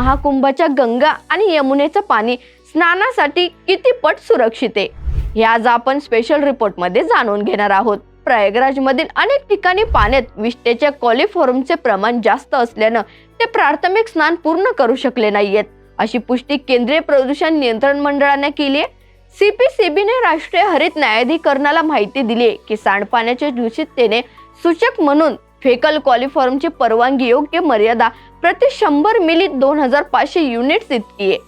महाकुंभाच्या गंगा आणि यमुनेचं पाणी स्नानासाठी किती पट सुरक्षित आहे? आज आपण स्पेशल रिपोर्टमध्ये जाणून घेणार आहोत. प्रयागराजमधील अनेक ठिकाणी पाण्यात विष्टेच्या कॉलिफॉर्मचे प्रमाण जास्त असल्यानं ते प्राथमिक स्नान पूर्ण करू शकले नाहीयेत. अशी पुष्टी केंद्रीय प्रदूषण नियंत्रण मंडळाने केली आहे. सीपीसीबीने राष्ट्रीय हरित न्यायाधिकरणाला माहिती दिली आहे की सांडपाण्याच्या दूषिततेने सूचक म्हणून फेकल कॉलिफॉर्मची परवानगी योग्य मर्यादा प्रति शंभर मिली दोन हजार पाचशे युनिट्स इतकी आहे.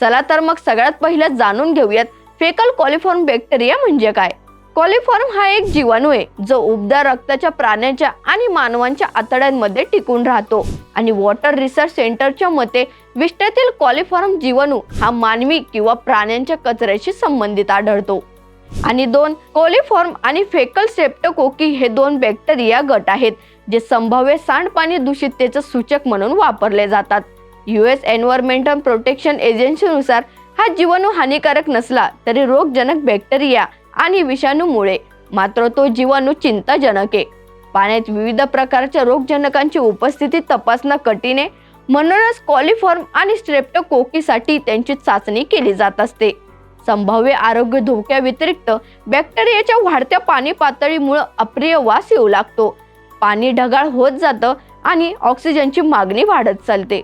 चला तर मग सगळ्यात पहिलं जाणून घेऊयात फेकल कॉलिफॉर्म बॅक्टेरिया म्हणजे काय? कॉलिफॉर्म हा एक जीवाणू आहे जो उबदार रक्ताच्या प्राण्यांच्या आणि मानवांच्या आतड्यांमध्ये टिकून राहतो. आणि वॉटर रिसर्च सेंटरच्या मते विष्ट्यातील कॉलिफॉर्म जीवाणू हा मानवी किंवा प्राण्यांच्या कचऱ्याशी संबंधित आढळतो. आणि दोन कोलिफॉर्म आणि फेकल सेप्टोकोकी हे दोन बॅक्टेरिया गट आहेत जे संभाव्य सांडपाणी दूषिततेचं सूचक म्हणून वापरले जातात. युएस एन्व्हायरमेंटल प्रोटेक्शन एजन्सीनुसार हा जीवाणू हानिकारक नसला तरी रोगजनक बॅक्टेरिया आणि विषाणूमुळे मात्र तो जीवाणू चिंताजनक आहे. पाण्यात विविध प्रकारच्या रोगजनकांची उपस्थिती तपासणं कठीण आहे. म्हणूनच कॉलिफॉर्म आणि स्ट्रेप्टोकोकीसाठी त्यांची चाचणी केली जात असते. संभाव्य आरोग्य धोक्याव्यतिरिक्त बॅक्टेरियाच्या वाढत्या पाणी पातळीमुळे अप्रिय वास येऊ लागतो. पाणी ढगाळ होत जातं आणि ऑक्सिजनची मागणी वाढत चालते.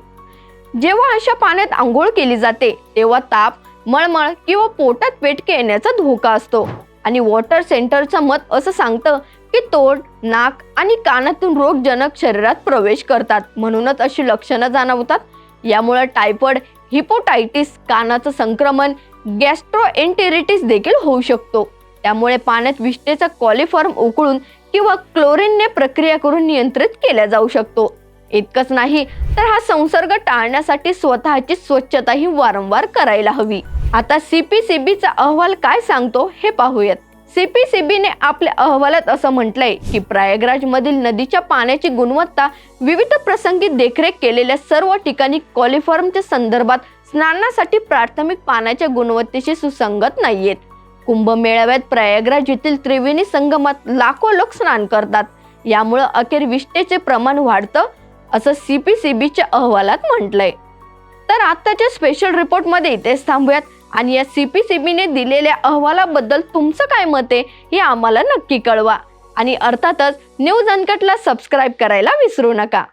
जेव्हा अशा पाण्यात आंघोळ केली जाते तेव्हा ताप मळमळ किंवा पोटात पेटके येण्याचा धोका असतो. आणि वॉटर सेंटरचं मत असं सांगतं की तोंड नाक आणि कानातून रोगजनक शरीरात प्रवेश करतात. म्हणूनच अशी लक्षणं जाणवतात. यामुळे टायफॉइड हिपोटायटिस कानाचं संक्रमण गॅस्ट्रोएंटेरिटिस देखील होऊ शकतो. त्यामुळे पाण्यात विष्टेचा कॉलिफॉर्म उकळून किंवा क्लोरीनने प्रक्रिया करून नियंत्रित केला जाऊ शकतो. इतकंच नाही तर हा संसर्ग टाळण्यासाठी स्वतःची स्वच्छताही वारंवार करायला हवी. आता सीपीसीबीचा अहवाल काय सांगतो हे पाहूयात. सीपीसीबीने आपल्या अहवालात असं म्हटलंय की प्रयागराजमधील नदीच्या पाण्याची गुणवत्ता विविध प्रसंगी देखरेख केलेल्या सर्व ठिकाणी कॉलिफॉर्मच्या संदर्भात स्नानासाठी प्राथमिक पाण्याच्या गुणवत्तेशी सुसंगत नाहीयेत. कुंभमेळाव्यात प्रयागराज येथील त्रिवेणी संगमात लाखो लोक स्नान करतात. यामुळं अखेर विष्टेचे प्रमाण वाढतं असं सीपीसीबीच्या अहवालात म्हटलंय. तर आत्ताच्या स्पेशल रिपोर्टमध्ये इथेच थांबूयात. आणि या सी पी सी बीने दिलेल्या अहवालाबद्दल तुमचं काय मत आहे हे आम्हाला नक्की कळवा. आणि अर्थातच न्यूज अनकटला सबस्क्राईब करायला विसरू नका.